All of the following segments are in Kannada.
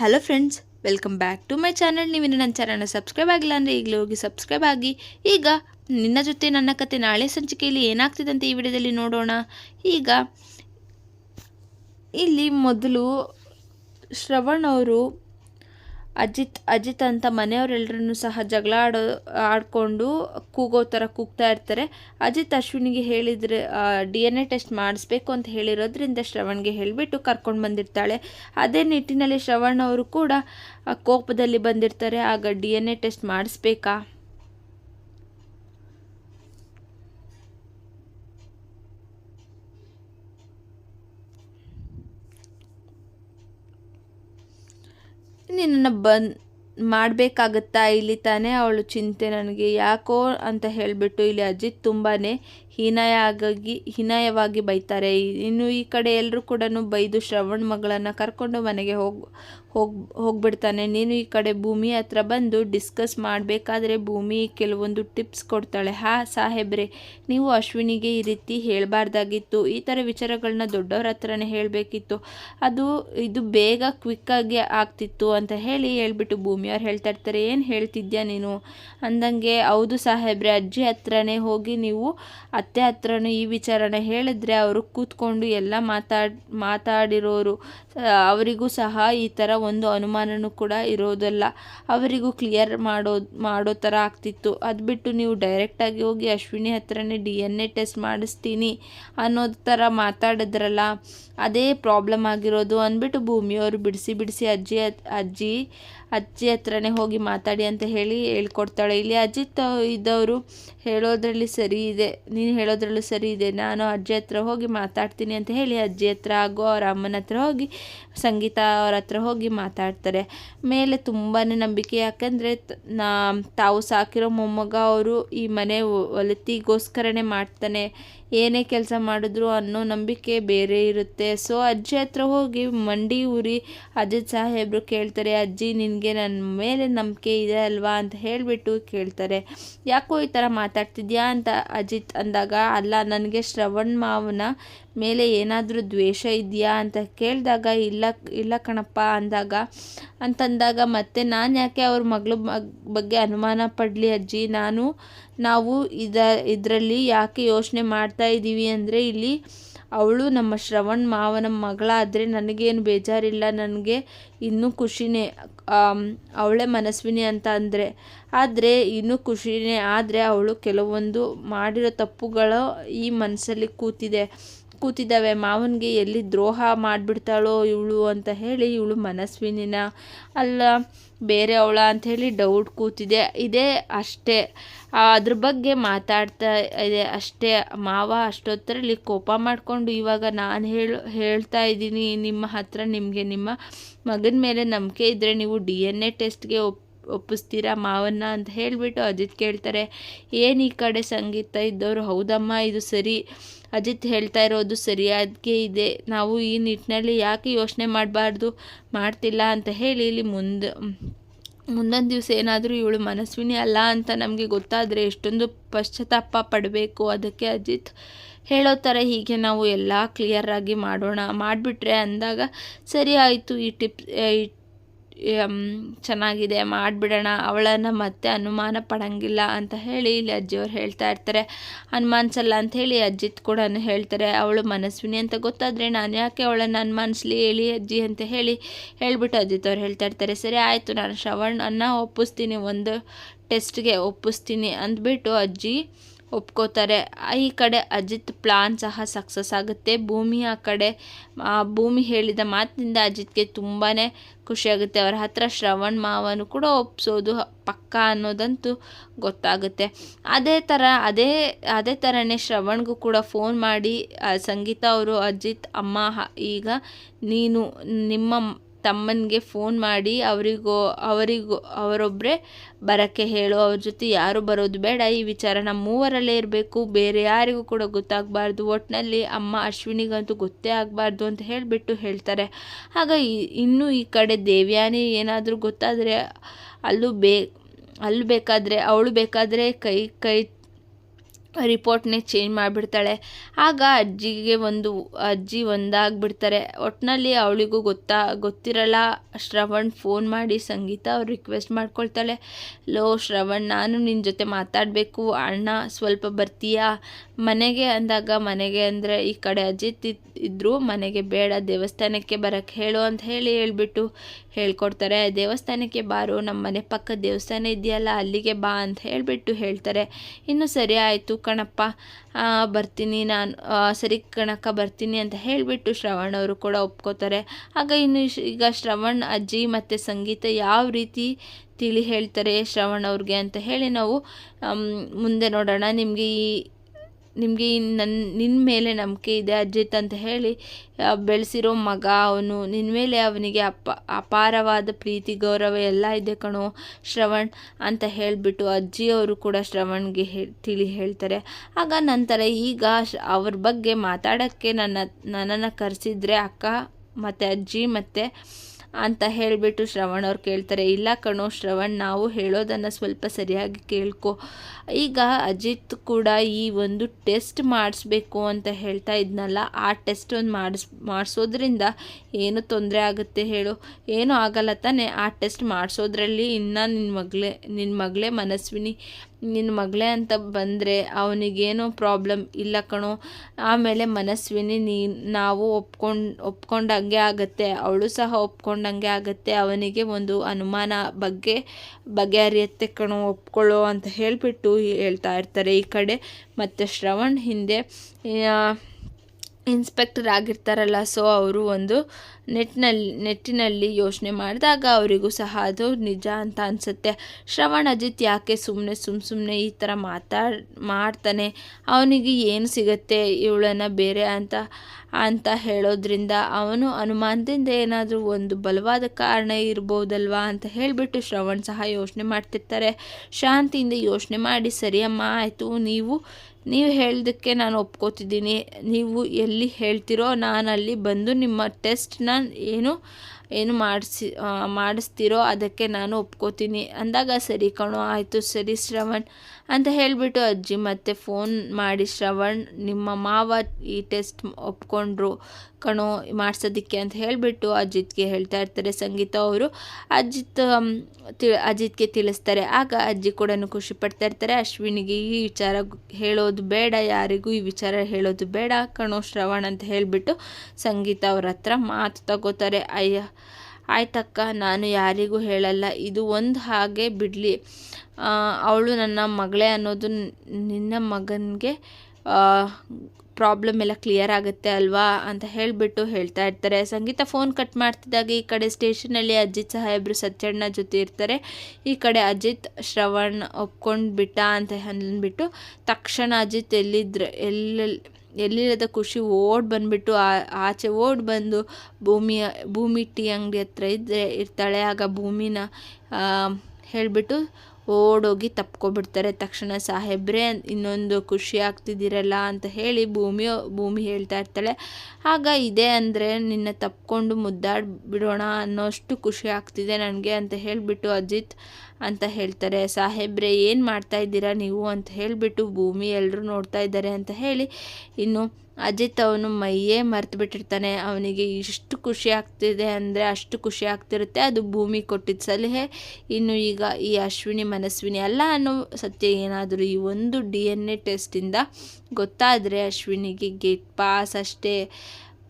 Hello friends welcome back to my channel ನೀವು ನನ್ನ ಚಾನಲ್ನ ಸಬ್ಸ್ಕ್ರೈಬ್ ಆಗಿಲ್ಲ ಅಂದರೆ ಈಗಲೇ ಹೋಗಿ ಸಬ್ಸ್ಕ್ರೈಬ್ ಆಗಿ. ಈಗ ನಿನ್ನ ಜೊತೆ ನನ್ನ ಕತೆ ನಾಳೆ ಸಂಚಿಕೆಯಲ್ಲಿ ಏನಾಗ್ತಿದೆ ಅಂತ ಈ ವಿಡಿಯೋದಲ್ಲಿ ನೋಡೋಣ. ಈಗ ಇಲ್ಲಿ ಮೊದಲು ಶ್ರವಣ್ ಅವರು ಅಜಿತ್ ಅಜಿತ್ ಅಂತ ಮನೆಯವರೆಲ್ಲರನ್ನು ಸಹ ಜಗಳ ಆಡೋ ಆಡಿಕೊಂಡು ಕೂಗೋ ಥರ ಕೂಗ್ತಾ ಇರ್ತಾರೆ. ಅಜಿತ್ ಅಶ್ವಿನಿಗೆ ಹೇಳಿದ್ರೆ ಡಿ ಎನ್ ಎ ಟೆಸ್ಟ್ ಮಾಡಿಸ್ಬೇಕು ಅಂತ ಹೇಳಿರೋದ್ರಿಂದ ಶ್ರವಣ್ಗೆ ಹೇಳಿಬಿಟ್ಟು ಕರ್ಕೊಂಡು ಬಂದಿರ್ತಾಳೆ. ಅದೇ ನಿಟ್ಟಿನಲ್ಲಿ ಶ್ರವಣ್ ಅವರು ಕೂಡ ಕೋಪದಲ್ಲಿ ಬಂದಿರ್ತಾರೆ. ಆಗ ಡಿ ಎನ್ ಎ ಟೆಸ್ಟ್ ಮಾಡಿಸ್ಬೇಕಾ? ನಿನ್ನನ್ನು ಬಂದ್ ಮಾಡಬೇಕಾಗತ್ತಾ ಇಲ್ಲಿ ತಾನೇ ಅವಳು ಚಿಂತೆ ನನಗೆ. ಯಾಕೋ ಅಂತ ಹೇಳಿಬಿಟ್ಟು ಇಲ್ಲಿ ಅಜಿತ್ ತುಂಬಾ ಹೀನಾಯ ಆಗಾಗಿ ಹೀನಾಯವಾಗಿ ಬೈತಾರೆ. ಇನ್ನು ಈ ಕಡೆ ಎಲ್ಲರೂ ಕೂಡ ಬೈದು ಶ್ರವಣ್ ಮಗಳನ್ನು ಕರ್ಕೊಂಡು ಮನೆಗೆ ಹೋಗಿ ಹೋಗಿ, ಹೋಗ್ಬಿಡ್ತಾನೆ. ನೀನು ಈ ಕಡೆ ಭೂಮಿ ಹತ್ರ ಬಂದು ಡಿಸ್ಕಸ್ ಮಾಡಬೇಕಾದ್ರೆ ಭೂಮಿ ಕೆಲವೊಂದು ಟಿಪ್ಸ್ ಕೊಡ್ತಾಳೆ. ಹಾ ಸಾಹೇಬ್ರೆ, ನೀವು ಅಶ್ವಿನಿಗೆ ಈ ರೀತಿ ಹೇಳಬಾರ್ದಾಗಿತ್ತು. ಈ ಥರ ವಿಚಾರಗಳನ್ನ ದೊಡ್ಡವ್ರ ಹತ್ರನೇ ಹೇಳಬೇಕಿತ್ತು. ಅದು, ಇದು ಬೇಗ ಕ್ವಿಕ್ಕಾಗಿ ಆಗ್ತಿತ್ತು ಅಂತ ಹೇಳಿ ಹೇಳ್ಬಿಟ್ಟು ಭೂಮಿಯವ್ರು ಹೇಳ್ತಾ ಇರ್ತಾರೆ, ಏನು ಹೇಳ್ತಿದ್ಯಾ ನೀನು? ಅಂದಂಗೆ, ಹೌದು ಸಾಹೇಬ್ರೆ, ಅಜ್ಜಿ ಹತ್ರನೇ ಹೋಗಿ ನೀವು ಅತ್ತೆ ಹತ್ರನೂ ಈ ವಿಚಾರನ ಹೇಳಿದ್ರೆ ಅವರು ಕೂತ್ಕೊಂಡು ಎಲ್ಲ ಮಾತಾಡ್, ಮಾತಾಡಿರೋರು ಅವರಿಗೂ ಸಹ ಈ ಥರ ಒಂದು ಅನುಮಾನನೂ ಕೂಡ ಇರೋದಲ್ಲ. ಅವರಿಗೂ ಕ್ಲಿಯರ್ ಮಾಡೋ ಮಾಡೋ ಥರ ಆಗ್ತಿತ್ತು. ಅದು ಬಿಟ್ಟು ನೀವು ಡೈರೆಕ್ಟಾಗಿ ಹೋಗಿ ಅಶ್ವಿನಿ ಹತ್ರನೇ ಡಿ ಎನ್ ಎ ಟೆಸ್ಟ್ ಮಾಡಿಸ್ತೀನಿ ಅನ್ನೋದು ಥರ ಮಾತಾಡಿದ್ರಲ್ಲ, ಅದೇ ಪ್ರಾಬ್ಲಮ್ ಆಗಿರೋದು ಅಂದ್ಬಿಟ್ಟು ಭೂಮಿಯವರು ಬಿಡಿಸಿ ಬಿಡಿಸಿ ಅಜ್ಜಿ ಅಜ್ಜಿ ಅಜ್ಜಿ ಹತ್ರನೇ ಹೋಗಿ ಮಾತಾಡಿ ಅಂತ ಹೇಳಿ ಹೇಳ್ಕೊಡ್ತಾಳೆ. ಇಲ್ಲಿ ಅಜಿತ್ ಇದ್ದವರು ಹೇಳೋದ್ರಲ್ಲಿ ಸರಿ ಇದೆ. ನೀನು ಹೇಳೋದ್ರಲ್ಲೂ ಸರಿ ಇದೆ. ನಾನು ಅಜ್ಜಿ ಹತ್ರ ಹೋಗಿ ಮಾತಾಡ್ತೀನಿ ಅಂತ ಹೇಳಿ ಅಜ್ಜಿ ಹತ್ರ ಹಾಗೂ ಅವ್ರ ಅಮ್ಮನ ಹತ್ರ ಹೋಗಿ ಸಂಗೀತ ಅವ್ರ ಹತ್ರ ಹೋಗಿ ಮಾತಾಡ್ತಾರೆ. ಮೇಲೆ ತುಂಬಾ ನಂಬಿಕೆ. ಯಾಕಂದರೆ ನಾ, ತಾವು ಸಾಕಿರೋ ಮೊಮ್ಮಗ ಅವರು ಈ ಮನೆ ಒಲತಿಗೋಸ್ಕರನೇ ಮಾಡ್ತಾನೆ. ಏನೇ ಕೆಲಸ ಮಾಡಿದ್ರು ಅನ್ನೋ ನಂಬಿಕೆ ಬೇರೆ ಇರುತ್ತೆ. ಸೊ ಅಜ್ಜಿ ಹತ್ರ ಹೋಗಿ ಮಂಡಿ ಉರಿ ಅಜಿತ್ ಸಾಹೇಬರು ಕೇಳ್ತಾರೆ, ಅಜ್ಜಿ, ನಿನಗೆ ನನ್ನ ಮೇಲೆ ನಂಬಿಕೆ ಇದೆ ಅಲ್ವಾ? ಅಂತ ಹೇಳಿಬಿಟ್ಟು ಕೇಳ್ತಾರೆ. ಯಾಕೋ ಈ ಥರ ಮಾತಾಡ್ತಿದ್ಯಾ? ಅಂತ ಅಜಿತ್ ಅಂದಾಗ, ಅಲ್ಲ, ನನಗೆ ಶ್ರವಣ್ ಮಾವನ ಮೇಲೆ ಏನಾದರೂ ದ್ವೇಷ ಇದೆಯಾ? ಅಂತ ಕೇಳಿದಾಗ, ಇಲ್ಲ ಇಲ್ಲ ಕಣಪ್ಪ, ಅಂದಾಗ, ಅಂತಂದಾಗ, ಮತ್ತೆ ನಾನು ಯಾಕೆ ಅವ್ರ ಮಗಳ ಬಗ್ಗೆ ಅನುಮಾನ ಪಡಲಿ ಅಜ್ಜಿ? ನಾನು ನಾವು ಇದ, ಇದರಲ್ಲಿ ಯಾಕೆ ಯೋಚನೆ ಮಾಡ್ತಾ ಇದ್ದೀವಿ ಅಂದರೆ ಇಲ್ಲಿ ಅವಳು ನಮ್ಮ ಶ್ರವಣ್ ಮಾವನ ಮಗಳಾದರೆ ನನಗೇನು ಬೇಜಾರಿಲ್ಲ, ನನಗೆ ಇನ್ನೂ ಖುಷಿನೇ ಅವಳೇ ಮನಸ್ವಿನಿ ಅಂತ ಅಂದರೆ. ಆದರೆ ಇನ್ನೂ ಖುಷಿನೇ, ಆದರೆ ಅವಳು ಕೆಲವೊಂದು ಮಾಡಿರೋ ತಪ್ಪುಗಳು ಈ ಮನಸ್ಸಲ್ಲಿ ಕೂತಿದೆ. ಕೂತಿದ್ದಾವೆ. ಮಾವನಿಗೆ ಎಲ್ಲಿ ದ್ರೋಹ ಮಾಡಿಬಿಡ್ತಾಳೋ ಇವಳು ಅಂತ ಹೇಳಿ ಇವಳು ಮನಸ್ವಿನಿನ, ಅಲ್ಲ, ಬೇರೆ ಅವಳ ಅಂಥೇಳಿ ಡೌಟ್ ಕೂತಿದೆ. ಇದೇ ಅಷ್ಟೇ. ಅದ್ರ ಬಗ್ಗೆ ಮಾತಾಡ್ತಾ ಇದೆ ಅಷ್ಟೇ. ಮಾವ ಅಷ್ಟೊತ್ತರಲ್ಲಿ ಕೋಪ ಮಾಡಿಕೊಂಡು ಇವಾಗ ನಾನು ಹೇಳು, ಹೇಳ್ತಾ ಇದ್ದೀನಿ, ನಿಮ್ಮ ಹತ್ರ ನಿಮಗೆ ನಿಮ್ಮ ಮಗನ ಮೇಲೆ ನಂಬಿಕೆ ಇದ್ದರೆ ನೀವು ಡಿ ಎನ್ ಎ ಟೆಸ್ಟ್ಗೆ ಒಪ್ ಒಪ್ಪಿಸ್ತೀರಾ ಮಾವನ್ನ ಅಂತ ಹೇಳಿಬಿಟ್ಟು ಅಜಿತ್ ಕೇಳ್ತಾರೆ, ಏನು ಈ ಕಡೆ ಸಂಗೀತ ಇದ್ದವರು? ಹೌದಮ್ಮ, ಇದು ಸರಿ. ಅಜಿತ್ ಹೇಳ್ತಾ ಇರೋದು ಸರಿಯಾಗಿ ಇದೆ. ನಾವು ಈ ನಿಟ್ಟಿನಲ್ಲಿ ಯಾಕೆ ಯೋಚನೆ ಮಾಡಬಾರ್ದು? ಮಾಡ್ತಿಲ್ಲ ಅಂತ ಹೇಳಿ ಇಲ್ಲಿ ಮುಂದೆ, ಮುಂದೊಂದು ದಿವಸ ಏನಾದರೂ ಇವಳು ಮನಸ್ವಿನಿ ಅಲ್ಲ ಅಂತ ನಮಗೆ ಗೊತ್ತಾದರೆ ಎಷ್ಟೊಂದು ಪಶ್ಚಾತ್ತಾಪ ಪಡಬೇಕು. ಅದಕ್ಕೆ ಅಜಿತ್ ಹೇಳೋ ಥರ ಹೀಗೆ, ನಾವು ಎಲ್ಲ ಕ್ಲಿಯರಾಗಿ ಮಾಡೋಣ. ಮಾಡಿಬಿಟ್ರೆ ಅಂದಾಗ, ಸರಿ ಆಯಿತು, ಈ ಟಿಪ್, ಈ ಚೆನ್ನಾಗಿದೆ, ಮಾಡಿಬಿಡೋಣ, ಅವಳನ್ನು ಮತ್ತೆ ಅನುಮಾನ ಪಡಂಗಿಲ್ಲ ಅಂತ ಹೇಳಿ ಇಲ್ಲಿ ಅಜ್ಜಿಯವ್ರು ಹೇಳ್ತಾ ಇರ್ತಾರೆ. ಅನುಮಾನಿಸಲ್ಲ ಅಂತ ಹೇಳಿ ಅಜ್ಜಿತ್ ಕೂಡ ಹೇಳ್ತಾರೆ. ಅವಳು ಮನಸ್ವಿನಿ ಅಂತ ಗೊತ್ತಾದರೆ ನಾನು ಯಾಕೆ ಅವಳನ್ನು ಅನುಮಾನಿಸ್ಲಿ ಹೇಳಿ ಅಜ್ಜಿ ಅಂತ ಹೇಳಿ ಹೇಳ್ಬಿಟ್ಟು ಅಜಿತ್ ಅವ್ರು ಹೇಳ್ತಾ ಇರ್ತಾರೆ. ಸರಿ ಆಯಿತು, ನಾನು ಶ್ರವಣನ್ನ ಒಪ್ಪಿಸ್ತೀನಿ, ಒಂದು ಟೆಸ್ಟ್ಗೆ ಒಪ್ಪಿಸ್ತೀನಿ ಅಂದ್ಬಿಟ್ಟು ಅಜ್ಜಿ ಒಪ್ಕೋತಾರೆ. ಈ ಕಡೆ ಅಜಿತ್ ಪ್ಲಾನ್ ಸಹ ಸಕ್ಸಸ್ ಆಗುತ್ತೆ. ಭೂಮಿ ಆ ಕಡೆ ಭೂಮಿ ಹೇಳಿದ ಮಾತಿನಿಂದ ಅಜಿತ್ಗೆ ತುಂಬಾ ಖುಷಿಯಾಗುತ್ತೆ ಅವರ ಹತ್ರ ಶ್ರವಣ್ ಮಾವನು ಕೂಡ ಒಪ್ಪಿಸೋದು ಪಕ್ಕ ಅನ್ನೋದಂತೂ ಗೊತ್ತಾಗುತ್ತೆ. ಅದೇ ಥರ ಅದೇ ಅದೇ ಥರನೇ ಶ್ರವಣ್ಗೂ ಕೂಡ ಫೋನ್ ಮಾಡಿ ಸಂಗೀತ ಅವರು, ಅಜಿತ್, ಅಮ್ಮ, ಈಗ ನೀನು ನಿಮ್ಮ ತಮ್ಮನಿಗೆ ಫೋನ್ ಮಾಡಿ ಅವರಿಗೂ ಅವರಿಗೂ ಅವರೊಬ್ಬರೇ ಬರೋಕ್ಕೆ ಹೇಳು, ಅವ್ರ ಜೊತೆ ಯಾರು ಬರೋದು ಬೇಡ. ಈ ವಿಚಾರ ನಮ್ಮ ಮೂವರಲ್ಲೇ ಇರಬೇಕು. ಬೇರೆ ಯಾರಿಗೂ ಕೂಡ ಗೊತ್ತಾಗಬಾರ್ದು. ಒಟ್ಟಿನಲ್ಲಿ ಅಮ್ಮ ಅಶ್ವಿನಿಗಂತೂ ಗೊತ್ತೇ ಆಗಬಾರ್ದು ಅಂತ ಹೇಳಿಬಿಟ್ಟು ಹೇಳ್ತಾರೆ. ಆಗ ಇನ್ನೂ ಈ ಕಡೆ ದೇವ್ಯಾನಿ ಏನಾದರೂ ಗೊತ್ತಾದರೆ ಅಲ್ಲೂ ಬೇ, ಅಲ್ಲಿ ಬೇಕಾದರೆ, ಅವಳು ಬೇಕಾದರೆ ಕೈ ಕೈ ರಿಪೋರ್ಟ್ನೇ ಚೇಂಜ್ ಮಾಡಿಬಿಡ್ತಾಳೆ. ಆಗ ಅಜ್ಜಿಗೆ ಒಂದು ಅಜ್ಜಿ ಒಂದಾಗ್ಬಿಡ್ತಾರೆ. ಒಟ್ಟಿನಲ್ಲಿ ಅವಳಿಗೂ ಗೊತ್ತಾ, ಗೊತ್ತಿರಲ್ಲ. ಶ್ರವಣ್ ಫೋನ್ ಮಾಡಿ ಸಂಗೀತ ಅವ್ರು ರಿಕ್ವೆಸ್ಟ್ ಮಾಡ್ಕೊಳ್ತಾಳೆ. ಲೋ ಶ್ರವಣ್, ನಾನು ನಿನ್ನ ಜೊತೆ ಮಾತಾಡಬೇಕು. ಅಣ್ಣ, ಸ್ವಲ್ಪ ಬರ್ತೀಯಾ? ಮನೆಗೆ ಅಂದಾಗ, ಮನೆಗೆ ಅಂದರೆ ಈ ಕಡೆ ಅಜ್ಜಿ ಇದ್ದರು ಮನೆಗೆ ಬೇಡ, ದೇವಸ್ಥಾನಕ್ಕೆ ಬರೋಕ್ಕೆ ಹೇಳು ಅಂತ ಹೇಳಿ ಹೇಳ್ಬಿಟ್ಟು ಹೇಳ್ಕೊಡ್ತಾರೆ, ದೇವಸ್ಥಾನಕ್ಕೆ ಬಾರು, ನಮ್ಮ ಮನೆ ಪಕ್ಕ ದೇವಸ್ಥಾನ ಇದೆಯಲ್ಲ, ಅಲ್ಲಿಗೆ ಬಾ ಅಂತ ಹೇಳಿಬಿಟ್ಟು ಹೇಳ್ತಾರೆ. ಇನ್ನು ಸರಿ ಆಯಿತು ಕಣಪ್ಪ ಬರ್ತೀನಿ ನಾನು ಸರಿ ಕಣಕ್ಕ ಬರ್ತೀನಿ ಅಂತ ಹೇಳಿಬಿಟ್ಟು ಶ್ರವಣ್ ಅವರು ಕೂಡ ಒಪ್ಕೋತಾರೆ. ಆಗ ಇನ್ನು ಈಗ ಶ್ರವಣ್ ಅಜ್ಜಿ ಮತ್ತು ಸಂಗೀತ ಯಾವ ರೀತಿ ತಿಳಿ ಹೇಳ್ತಾರೆ ಶ್ರವಣ್ ಅವ್ರಿಗೆ ಅಂತ ಹೇಳಿ ನಾವು ಮುಂದೆ ನೋಡೋಣ. ನಿಮಗೆ ಈ ನಿಮಗೆ ನನ್ನ ನಿನ್ನ ಮೇಲೆ ನಂಬಿಕೆ ಇದೆ ಅಜ್ಜಿತ್ ಅಂತ ಹೇಳಿ ಬೆಳೆಸಿರೋ ಮಗ ಅವನು. ನಿನ್ನ ಮೇಲೆ ಅವನಿಗೆ ಅಪ, ಅಪಾರವಾದ ಪ್ರೀತಿ, ಗೌರವ ಎಲ್ಲ ಇದೆ ಕಣೋ ಶ್ರವಣ್ ಅಂತ ಹೇಳಿಬಿಟ್ಟು ಅಜ್ಜಿಯವರು ಕೂಡ ಶ್ರವಣ್ಗೆ ಹೇ, ತಿಳಿ ಹೇಳ್ತಾರೆ. ಆಗ ನಂತರ ಈಗ ಅವ್ರ ಬಗ್ಗೆ ಮಾತಾಡೋಕ್ಕೆ ನನ್ನ, ನನ್ನನ್ನು ಕರೆಸಿದ್ರೆ ಅಕ್ಕ ಮತ್ತು ಅಜ್ಜಿ ಮತ್ತು ಅಂತ ಹೇಳಿಬಿಟ್ಟು ಶ್ರವಣ್ ಅವ್ರು ಕೇಳ್ತಾರೆ, ಇಲ್ಲ ಕಣೋ ಶ್ರವಣ್, ನಾವು ಹೇಳೋದನ್ನು ಸ್ವಲ್ಪ ಸರಿಯಾಗಿ ಕೇಳ್ಕೊ. ಈಗ ಅಜಿತ್ ಕೂಡ ಈ ಒಂದು ಟೆಸ್ಟ್ ಮಾಡಿಸ್ಬೇಕು ಅಂತ ಹೇಳ್ತಾ ಇದ್ನಲ್ಲ, ಆ ಟೆಸ್ಟ್ ಒಂದು ಮಾಡಿಸ್, ಮಾಡಿಸೋದ್ರಿಂದ ಏನು ತೊಂದರೆ ಆಗುತ್ತೆ ಹೇಳು? ಏನೂ ಆಗಲ್ಲ ತಾನೆ ಆ ಟೆಸ್ಟ್ ಮಾಡಿಸೋದ್ರಲ್ಲಿ ಇನ್ನು ನಿನ್ನ ಮಗಳೇ ನಿನ್ನ ಮಗಳೇ ಮನಸ್ವಿನಿ. ನಿನ್ನ ಮಗಳೇ ಅಂತ ಬಂದರೆ ಅವನಿಗೇನೋ ಪ್ರಾಬ್ಲಮ್ ಇಲ್ಲ ಕಣೋ. ಆಮೇಲೆ ಮನಸ್ವಿನಿ ನೀ, ನಾವು ಒಪ್ಕೊಂಡು, ಒಪ್ಕೊಂಡಂಗೆ ಆಗುತ್ತೆ. ಅವಳು ಸಹ ಒಪ್ಕೊಂಡಂಗೆ ಆಗುತ್ತೆ. ಅವನಿಗೆ ಒಂದು ಅನುಮಾನ ಬಗ್ಗೆ, ಬಗೆಹರಿಯುತ್ತೆ ಕಣೋ, ಒಪ್ಕೊಳ್ಳೋ ಅಂತ ಹೇಳಿಬಿಟ್ಟು ಹೇಳ್ತಾ ಇರ್ತಾರೆ ಈ ಕಡೆ. ಮತ್ತು ಶ್ರವಣ್ ಹಿಂದೆ ಇನ್ಸ್ಪೆಕ್ಟರ್ ಆಗಿರ್ತಾರಲ್ಲ, ಸೊ ಅವರು ಒಂದು ನೆಟ್ನಲ್ಲಿ, ನೆಟ್ಟಿನಲ್ಲಿ ಯೋಚನೆ ಮಾಡಿದಾಗ ಅವರಿಗೂ ಸಹ ಅದು ನಿಜ ಅಂತ ಅನಿಸುತ್ತೆ. ಶ್ರವಣ್ ಅಜಿತ್ ಯಾಕೆ ಸುಮ್ಮನೆ ಸುಮ್ಮ ಸುಮ್ಮನೆ ಈ ಥರ ಮಾತಾಡ್ ಮಾಡ್ತಾನೆ? ಅವನಿಗೆ ಏನು ಸಿಗುತ್ತೆ ಇವಳನ್ನು ಬೇರೆ ಅಂತ ಅಂತ ಹೇಳೋದ್ರಿಂದ ಅವನು ಅನುಮಾನದಿಂದ ಏನಾದರೂ ಒಂದು ಬಲವಾದ ಕಾರಣ ಇರ್ಬೋದಲ್ವಾ ಅಂತ ಹೇಳಿಬಿಟ್ಟು ಶ್ರವಣ್ ಸಹ ಯೋಚನೆ ಮಾಡ್ತಿರ್ತಾರೆ. ಶಾಂತಿಯಿಂದ ಯೋಚನೆ ಮಾಡಿ, ಸರಿಯಮ್ಮ, ಆಯಿತು, ನೀವು ನೀವು ಹೇಳಿದಕ್ಕೆ ನಾನು ಒಪ್ಕೋತಿದ್ದೀನಿ. ನೀವು ಎಲ್ಲಿ ಹೇಳ್ತಿರೋ ನಾನು ಅಲ್ಲಿ ಬಂದು ನಿಮ್ಮ ಟೆಸ್ಟ್ನ ಏನು ಏನು ಮಾಡಿಸಿ ಮಾಡಿಸ್ತೀರೋ ಅದಕ್ಕೆ ನಾನು ಒಪ್ಕೋತೀನಿ. ಅಂದಾಗ ಸರಿ ಕಣೋ, ಆಯಿತು ಸರಿ ಶ್ರವಣ್. ಅಂತ ಹೇಳಿಬಿಟ್ಟು ಅಜ್ಜಿ ಮತ್ತೆ ಫೋನ್ ಮಾಡಿ ಶ್ರವಣ್, ನಿಮ್ಮ ಮಾವ ಈ ಟೆಸ್ಟ್ ಒಪ್ಕೊಂಡ್ರು ಕಣೋ ಮಾಡ್ಸೋದಿಕ್ಕೆ ಅಂತ ಹೇಳಿಬಿಟ್ಟು ಅಜಿತ್ಗೆ ಹೇಳ್ತಾ ಇರ್ತಾರೆ. ಸಂಗೀತ ಅವರು ಅಜಿತ್ ತಿ, ಅಜಿತ್ಗೆ ತಿಳಿಸ್ತಾರೆ. ಆಗ ಅಜ್ಜಿ ಕೂಡ ಖುಷಿ ಪಡ್ತಾ ಇರ್ತಾರೆ. ಅಶ್ವಿನಿಗೆ ಈ ವಿಚಾರ ಹೇಳೋದು ಬೇಡ, ಯಾರಿಗೂ ಈ ವಿಚಾರ ಹೇಳೋದು ಬೇಡ ಕಣೋ ಶ್ರವಣ್ ಅಂತ ಹೇಳಿಬಿಟ್ಟು ಸಂಗೀತ ಅವ್ರ ಹತ್ರ ಮಾತು ತಗೋತಾರೆ. ಅಯ್ಯ ಆಯ್ತಕ್ಕ, ನಾನು ಯಾರಿಗೂ ಹೇಳಲ್ಲ. ಇದು ಒಂದು ಹಾಗೆ ಬಿಡಲಿ. ಅವಳು ನನ್ನ ಮಗಳೇ ಅನ್ನೋದು ನಿನ್ನ ಮಗನಿಗೆ ಪ್ರಾಬ್ಲಮ್ ಎಲ್ಲ ಕ್ಲಿಯರ್ ಆಗುತ್ತೆ ಅಲ್ವಾ ಅಂತ ಹೇಳಿಬಿಟ್ಟು ಹೇಳ್ತಾ ಇರ್ತಾರೆ. ಸಂಗೀತ ಫೋನ್ ಕಟ್ ಮಾಡ್ತಿದ್ದಾಗ ಈ ಕಡೆ ಸ್ಟೇಷನಲ್ಲಿ ಅಜಿತ್ ಸಾಹೇಬ್ರು ಸತ್ಯಣ್ಣ ಜೊತೆ ಇರ್ತಾರೆ. ಈ ಕಡೆ ಅಜಿತ್, ಶ್ರವಣ್ ಒಪ್ಕೊಂಡು ಬಿಟ್ಟ ಅಂತ ಅಂದ್ಬಿಟ್ಟು ತಕ್ಷಣ ಅಜಿತ್ ಎಲ್ಲಿದ್ರೆ ಎಲ್ಲೆಲ್ಲಿ ಎಲ್ಲಿರದ ಖುಷಿ ಓಡ್ ಬಂದುಬಿಟ್ಟು ಆಚೆ ಓಡ್ ಬಂದು ಭೂಮಿಯ, ಭೂಮಿ ಟೀ ಅಂಗಡಿ ಹತ್ರ ಇದ್ದರೆ ಇರ್ತಾಳೆ. ಆಗ ಭೂಮಿನ ಹೇಳಿಬಿಟ್ಟು ಓಡೋಗಿ ತಪ್ಕೊಬಿಡ್ತಾರೆ. ತಕ್ಷಣ ಸಾಹೇಬ್ರೆ, ಇನ್ನೊಂದು ಖುಷಿ ಆಗ್ತಿದ್ದೀರಲ್ಲ ಅಂತ ಹೇಳಿ ಭೂಮಿ ಭೂಮಿ ಹೇಳ್ತಾ ಇರ್ತಾಳೆ. ಆಗ ಇದೆ ಅಂದರೆ ನಿನ್ನ ತಪ್ಕೊಂಡು ಮುದ್ದಾಡಿ ಬಿಡೋಣ ಅನ್ನೋಷ್ಟು ಖುಷಿ ಆಗ್ತಿದೆ ನನಗೆ ಅಂತ ಹೇಳಿಬಿಟ್ಟು ಅಜಿತ್ ಅಂತ ಹೇಳ್ತಾರೆ. ಸಾಹೇಬ್ರೆ, ಏನು ಮಾಡ್ತಾ ಇದ್ದೀರಾ ನೀವು ಅಂತ ಹೇಳಿಬಿಟ್ಟು ಭೂಮಿ ಎಲ್ಲರೂ ನೋಡ್ತಾ ಇದ್ದಾರೆ ಅಂತ ಹೇಳಿ ಇನ್ನು ಅಜಿತ್ ಅವನು ಮೈಯೇ ಮರ್ತು ಬಿಟ್ಟಿರ್ತಾನೆ. ಅವನಿಗೆ ಇಷ್ಟು ಖುಷಿ ಆಗ್ತಿದೆ ಅಂದರೆ ಅಷ್ಟು ಖುಷಿ ಆಗ್ತಿರುತ್ತೆ. ಅದು ಭೂಮಿ ಕೊಟ್ಟಿದ್ದ ಸಲಹೆ. ಇನ್ನು ಈಗ ಈ ಅಶ್ವಿನಿ ಮನಸ್ವಿನಿ. ಅಲ್ಲ ಅನ್ನೋ ಸತ್ಯ ಏನಾದರೂ ಈ ಒಂದು ಡಿ ಎನ್ ಎ ಟೆಸ್ಟಿಂದ ಗೊತ್ತಾದರೆ ಅಶ್ವಿನಿಗೆ ಗೇಟ್ ಪಾಸ್ ಅಷ್ಟೇ.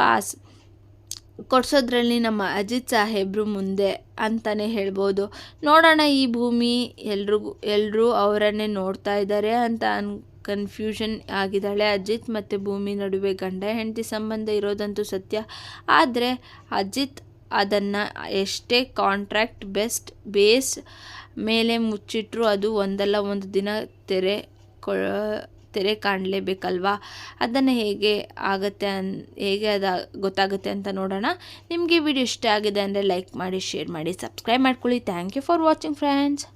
ಪಾಸ್ ಕೊಡ್ಸೋದ್ರಲ್ಲಿ ನಮ್ಮ ಅಜಿತ್ ಸಾಹೇಬ್ರು ಮುಂದೆ ಅಂತಲೇ ಹೇಳ್ಬೋದು. ನೋಡೋಣ ಈ ಭೂಮಿ ಎಲ್ರಿಗೂ ಎಲ್ಲರೂ ಅವರನ್ನೇ ನೋಡ್ತಾ ಇದ್ದಾರೆ ಅಂತ ಅನ್ ಕನ್ಫ್ಯೂಷನ್ ಆಗಿದ್ದಾಳೆ ಅಜಿತ್ ಮತ್ತು ಭೂಮಿ ನಡುವೆ ಗಂಡ ಹೆಂಡತಿ ಸಂಬಂಧ ಇರೋದಂತೂ ಸತ್ಯ. ಆದರೆ ಅಜಿತ್ ಅದನ್ನು ಎಷ್ಟೇ ಕಾಂಟ್ರಾಕ್ಟ್ ಬೆಸ್ಟ್ ಬೇಸ್ ಮೇಲೆ ಮುಚ್ಚಿಟ್ರು ಅದು ಒಂದಲ್ಲ ಒಂದು ದಿನ ತೆರೆ ತೆರೆ ಕಾಣಲೇಬೇಕಲ್ವಾ? ಅದನ್ನು ಹೇಗೆ ಆಗುತ್ತೆ ಅನ್, ಹೇಗೆ ಅದು, ಗೊತ್ತಾಗುತ್ತೆ ಅಂತ ನೋಡೋಣ. ನಿಮಗೆ ವಿಡಿಯೋ ಇಷ್ಟ ಆಗಿದೆ ಅಂದರೆ ಲೈಕ್ ಮಾಡಿ, ಶೇರ್ ಮಾಡಿ, ಸಬ್ಸ್ಕ್ರೈಬ್ ಮಾಡ್ಕೊಳ್ಳಿ. Thank you for watching friends.